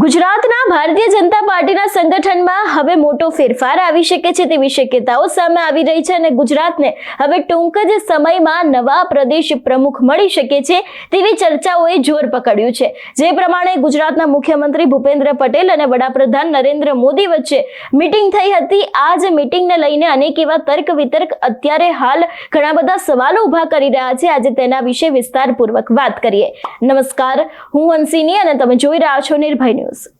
ગુજરાતના ભારતીય જનતા પાર્ટીના સંગઠનમાં હવે મોટો ફેરફાર આવી શકે છે તેવી શક્યતાઓ સામે આવી રહી છે અને ગુજરાતને હવે ટૂંક જ સમયમાં નવા પ્રદેશ પ્રમુખ મળી શકે છે તેવી ચર્ચાઓએ જોર પકડ્યું છે. જે પ્રમાણે ગુજરાતના મુખ્યમંત્રી ભૂપેન્દ્ર પટેલ અને વડાપ્રધાન નરેન્દ્ર મોદી વચ્ચે મીટિંગ થઈ હતી. આ જ મીટિંગને લઈને અનેક એવા તર્ક વિતર્ક અત્યારે હાલ ઘણા બધા સવાલો ઊભા કરી રહ્યા છે. આજે તેના વિશે વિસ્તારપૂર્વક વાત કરીએ. નમસ્કાર, હું હંસિની અને તમે જોઈ રહ્યા છો નિર્ભય വീഡിയോസ്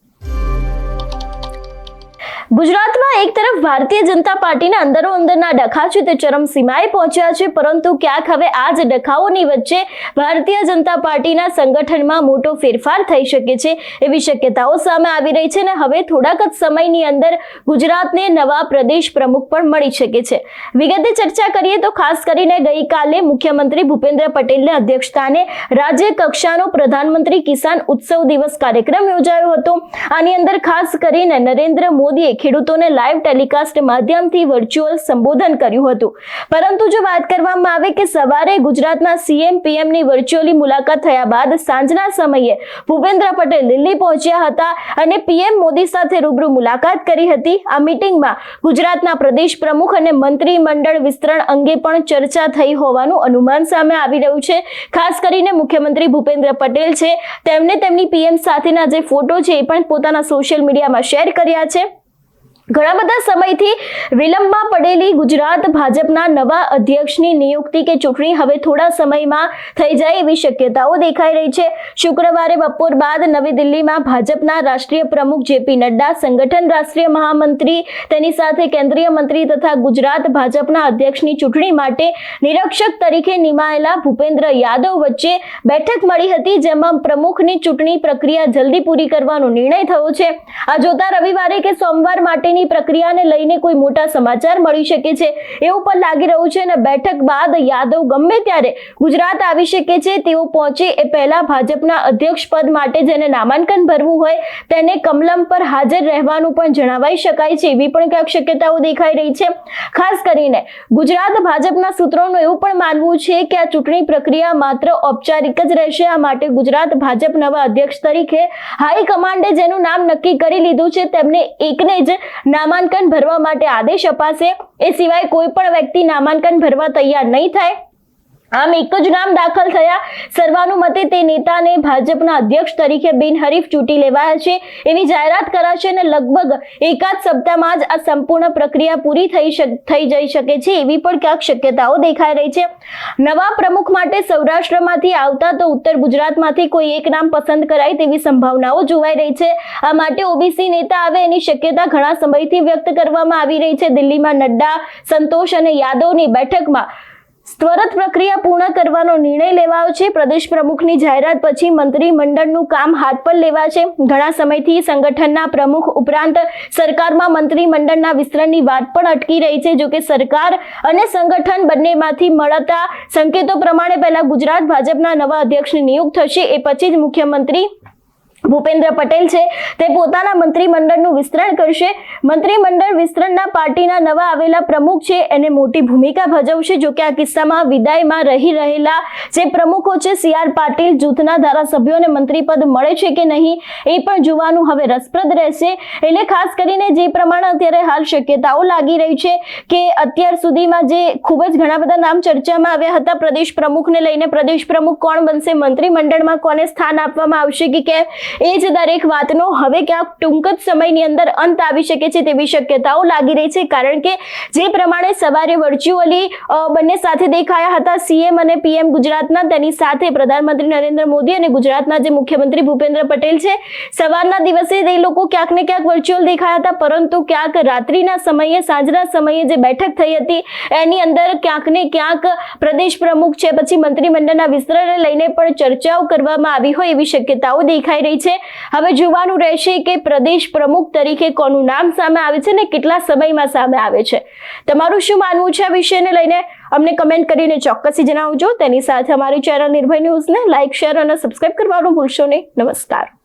ગુજરાતમાં એક તરફ ભારતીય જનતા પાર્ટીના અંદરો અંદરના ડખા છે તે ચરમસીમાએ પહોંચ્યા છે, પરંતુ ક્યાંક હવે આ જ ડખાઓની વચ્ચે ભારતીય જનતા પાર્ટીના સંગઠનમાં મોટો ફેરફાર થઈ શકે છે એવી શક્યતાઓ સામે આવી રહી છે અને હવે થોડાક જ સમયની અંદર ગુજરાતને નવા પ્રદેશ પ્રમુખ પણ મળી શકે છે. વિગતે ચર્ચા કરીએ તો ખાસ કરીને ગઈકાલે મુખ્યમંત્રી ભૂપેન્દ્ર પટેલના અધ્યક્ષસ્થાને રાજ્ય કક્ષાનો પ્રધાનમંત્રી કિસાન ઉત્સવ દિવસ કાર્યક્રમ યોજાયો હતો. આની અંદર ખાસ કરીને નરેન્દ્ર મોદીએ ખેડૂતોને લાઈવ ટેલિકાસ્ટ માધ્યમથી વર્ચ્યુઅલ સંબોધન કર્યું હતું. પરંતુ જો વાત કરવામાં આવે કે સવારે ગુજરાતના સીએમ પીએમની વર્ચ્યુઅલી મુલાકાત થયા બાદ સાંજના સમયે ભૂપેન્દ્ર પટેલ દિલ્હી પહોંચ્યા હતા અને પીએમ મોદી સાથે રૂબરૂ મુલાકાત કરી હતી. આ મીટિંગમાં ગુજરાતના પ્રદેશ પ્રમુખ અને મંત્રીમંડળ વિસ્તરણ અંગે પણ ચર્ચા થઈ હોવાનું અનુમાન સામે આવી રહ્યું છે. ખાસ કરીને મુખ્યમંત્રી ભૂપેન્દ્ર પટેલ છે. તેમને તેમની પીએમ સાથેના જે ફોટો છે એ પણ પોતાના સોશિયલ મીડિયામાં શેર કર્યા છે. ઘણા બધા સમયથી વિલંબમાં પડેલી ગુજરાત ભાજપના નવા અધ્યક્ષની નિયુક્તિ કે ચૂંટણી હવે થોડા સમયમાં થઈ જાય એવી શક્યતાઓ દેખાઈ રહી છે. શુક્રવારે બપોર બાદ નવી દિલ્હીમાં ભાજપના રાષ્ટ્રીય પ્રમુખ જેપી નડ્ડા, સંગઠન રાષ્ટ્રીય મહામંત્રી, તેની સાથે કેન્દ્રીય મંત્રી તથા ગુજરાત ભાજપના અધ્યક્ષની ચૂંટણી માટે નિરીક્ષક તરીકે નિમાયેલા ભૂપેન્દ્ર યાદવ વચ્ચે બેઠક મળી હતી, જેમાં પ્રમુખની ચૂંટણી પ્રક્રિયા જલ્દી પૂરી કરવાનો નિર્ણય થયો છે. આ જોતા રવિવારે કે સોમવાર માટેની ચૂંટણીની પ્રક્રિયાને લઈને કોઈ મોટા સમાચાર મળી શકે છે એવું પણ લાગી રહ્યું છે અને બેઠક બાદ યાદવ ગમે ત્યારે ગુજરાત આવી શકે છે, તેઓ પહોંચે એ પહેલા ભાજપના અધ્યક્ષ પદ માટે જેને નામાંકન ભરવું હોય તેને કમલમ પર હાજર રહેવાનું પણ જણાવાઈ શકાય છે, એવી પણ ક્યાંક શક્યતાઓ દેખાઈ રહી છે. ખાસ કરીને ગુજરાત ભાજપના સૂત્રોનું એવું પણ માનવું છે કે આ ચૂંટણી પ્રક્રિયા માત્ર ઔપચારિક જ રહેશે, આ માટે ગુજરાત ભાજપ નવા અધ્યક્ષ તરીકે હાઈકમાન્ડે જેનું નામ નક્કી કરી લીધું છે, તેમને એકને જ નામાંકન ભરવા માટે આદેશ અપાશે. એ સિવાય કોઈ પણ વ્યક્તિ નામાંકન ભરવા તૈયાર નહીં થાય આમ એક જ નામ દાખલ થયા. સર્વાનુમતે તે નેતાને ભાજપના અધ્યક્ષ તરીકે બિનહરીફ ચૂંટી લેવાયા છે. એવી જાહેરાત કરાશે અને લગભગ એકાદ સપ્તાહમાં જ આ સંપૂર્ણ પ્રક્રિયા પૂરી થઈ થઈ જઈ શકે છે એવી પણ ક્યાંક શક્યતાઓ દેખાઈ રહી છે. નવા પ્રમુખ માટે સૌરાષ્ટ્રમાંથી આવતા તો ઉત્તર ગુજરાતમાંથી કોઈ એક નામ પસંદ કરાય તેવી સંભાવનાઓ જોવાઈ રહી છે. આ માટે ઓબીસી નેતા આવે એની શક્યતા ઘણા સમયથી વ્યક્ત કરવામાં આવી રહી છે. દિલ્હીમાં નડ્ડા, સંતોષ અને યાદવની બેઠકમાં ત્વરત પ્રક્રિયા પૂર્ણ કરવાનો નિર્ણય લેવાયો છે. પ્રદેશ પ્રમુખની જાહેરાત પછી મંત્રીમંડળનું કામ હાથ પર લેવાશે. ઘણા સમયથી સંગઠનના પ્રમુખ ઉપરાંત સરકારમાં મંત્રીમંડળના વિસ્તરણની વાત પણ અટકી રહી છે. જોકે સરકાર અને સંગઠન બંનેમાંથી મળતા સંકેતો પ્રમાણે પહેલા ગુજરાત ભાજપના નવા અધ્યક્ષની નિયુક્ત થશે. એ પછી જ મુખ્યમંત્રી ભૂપેન્દ્ર પટેલ છે. તે પોતાના મંત્રીમંડળનું વિસ્તરણ કરશે. મંત્રીમંડળ વિસ્તરણના પાર્ટીના નવા આવેલા પ્રમુખ છે. એને મોટી ભૂમિકા ભજવશે. જો કે આ કિસ્સામાં વિદાયમાં રહી રહેલા જે પ્રમુખો છે, સી આર પાટીલ જૂથના ધારાસભ્યોને મંત્રીપદ મળે છે કે નહીં, એ પણ જોવાનું હવે રસપ્રદ રહેશે. એટલે ખાસ કરીને જે પ્રમાણે અત્યારે હાલ શક્યતાઓ લાગી રહી છે કે અત્યાર સુધીમાં જે ખૂબ જ ઘણા બધા નામ ચર્ચામાં આવ્યા હતા, પ્રદેશ પ્રમુખને લઈને પ્રદેશ પ્રમુખ કોણ બનશે, મંત્રીમંડળમાં કોને સ્થાન આપવામાં આવશે કે કેમ એ જ દરેક વાતનો હવે ક્યાંક ટૂંક જ સમયની અંદર અંત આવી શકે છે તેવી શક્યતાઓ લાગી રહી છે. કારણ કે જે પ્રમાણે સવારે વર્ચ્યુઅલી બંને સાથે દેખાયા હતા, સીએમ અને પીએમ ગુજરાતના, તેની સાથે પ્રધાનમંત્રી નરેન્દ્ર મોદી અને ગુજરાતના જે મુખ્યમંત્રી ભૂપેન્દ્ર પટેલ છે, સવારના દિવસે એ લોકો ક્યાંક ને ક્યાંક વર્ચ્યુઅલ દેખાયા હતા, પરંતુ ક્યાંક રાત્રિના સમયે, સાંજના સમયે જે બેઠક થઈ હતી, એની અંદર ક્યાંક ને ક્યાંક પ્રદેશ પ્રમુખ છે, પછી મંત્રીમંડળના વિસ્તરણને લઈને પણ ચર્ચાઓ કરવામાં આવી હોય એવી શક્યતાઓ દેખાઈ રહી છે. હવે જોવાનું રહેશે કે પ્રદેશ પ્રમુખ તરીકે કોનું નામ સામે આવે છે ને કેટલા સમયમાં સામે આવે છે. તમારું શું માનવું છે આ વિષયને લઈને? અમને કમેન્ટ કરીને ચોક્કસથી જણાવજો. તેની સાથે અમારી ચેનલ નિર્ભય ન્યૂઝને લાઇક શેર અને સબસ્ક્રાઇબ કરવાનું ભૂલશો નહીં. નમસ્કાર.